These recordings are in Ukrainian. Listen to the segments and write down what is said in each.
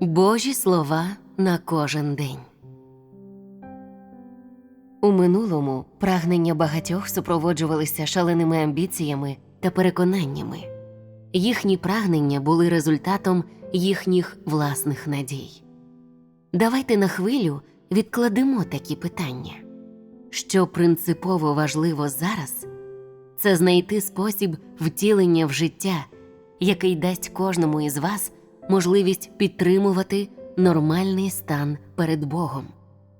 Божі слова на кожен день. У минулому прагнення багатьох супроводжувалися шаленими амбіціями та переконаннями. Їхні прагнення були результатом їхніх власних надій. Давайте на хвилю відкладемо такі питання. Що принципово важливо зараз, це знайти спосіб втілення в життя, який дасть кожному із вас можливість підтримувати нормальний стан перед Богом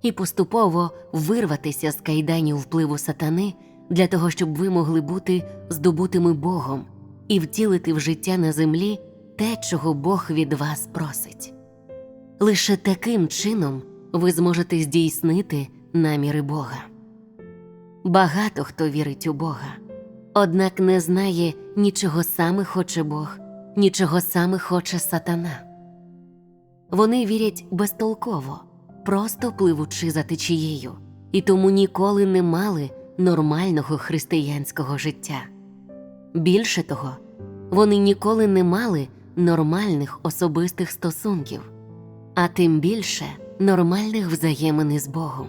і поступово вирватися з кайданів впливу сатани для того, щоб ви могли бути здобутими Богом і втілити в життя на землі те, чого Бог від вас просить. Лише таким чином ви зможете здійснити наміри Бога. Багато хто вірить у Бога, однак не знає нічого саме хоче Бог, нічого саме хоче сатана. Вони вірять безтолково, просто пливучи за течією, і тому ніколи не мали нормального християнського життя. Більше того, вони ніколи не мали нормальних особистих стосунків, а тим більше нормальних взаємин із Богом.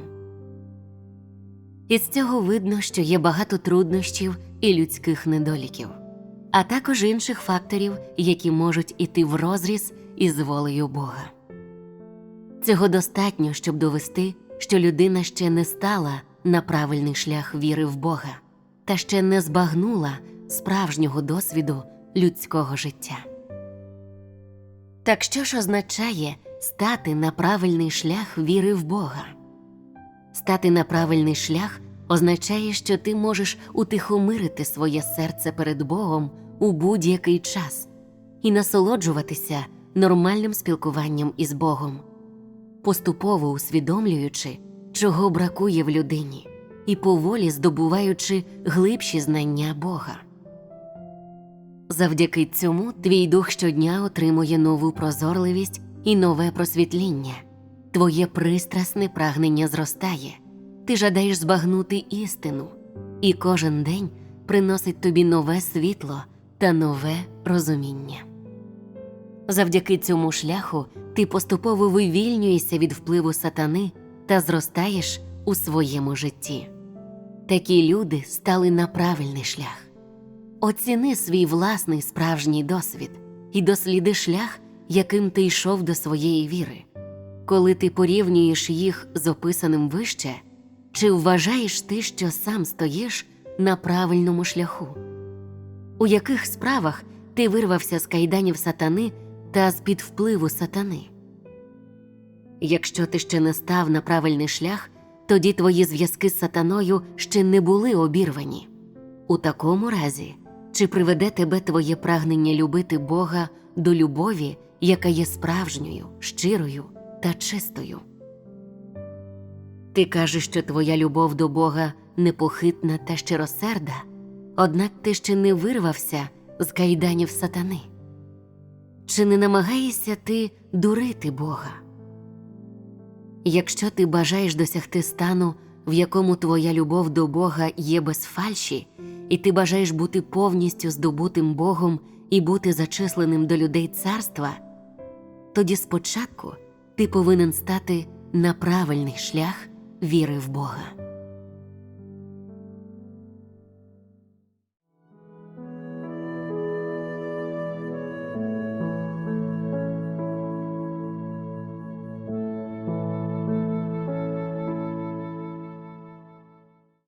Із цього видно, що є багато труднощів і людських недоліків, а також інших факторів, які можуть іти в розріз із волею Бога. Цього достатньо, щоб довести, що людина ще не стала на правильний шлях віри в Бога та ще не збагнула справжнього досвіду людського життя. Так що ж означає стати на правильний шлях віри в Бога? Стати на правильний шлях означає, що ти можеш утихомирити своє серце перед Богом у будь-який час і насолоджуватися нормальним спілкуванням із Богом, поступово усвідомлюючи, чого бракує в людині, і поволі здобуваючи глибші знання Бога. Завдяки цьому твій дух щодня отримує нову прозорливість і нове просвітління. Твоє пристрасне прагнення зростає, ти жадаєш збагнути істину, і кожен день приносить тобі нове світло та нове розуміння. Завдяки цьому шляху ти поступово вивільнюєшся від впливу сатани та зростаєш у своєму житті. Такі люди стали на правильний шлях. Оціни свій власний справжній досвід і досліди шлях, яким ти йшов до своєї віри. Коли ти порівнюєш їх з описаним вище, чи вважаєш ти, що сам стоїш на правильному шляху? У яких справах ти вирвався з кайданів сатани та з під впливу сатани? Якщо ти ще не став на правильний шлях, тоді твої зв'язки з сатаною ще не були обірвані. У такому разі, чи приведе тебе твоє прагнення любити Бога до любові, яка є справжньою, щирою та чистою? Ти кажеш, що твоя любов до Бога непохитна та щиросерда, однак ти ще не вирвався з кайданів сатани. Чи не намагаєшся ти дурити Бога? Якщо ти бажаєш досягти стану, в якому твоя любов до Бога є без фальші, і ти бажаєш бути повністю здобутим Богом і бути зачисленим до людей царства, тоді спочатку ти повинен стати на правильний шлях віри в Бога.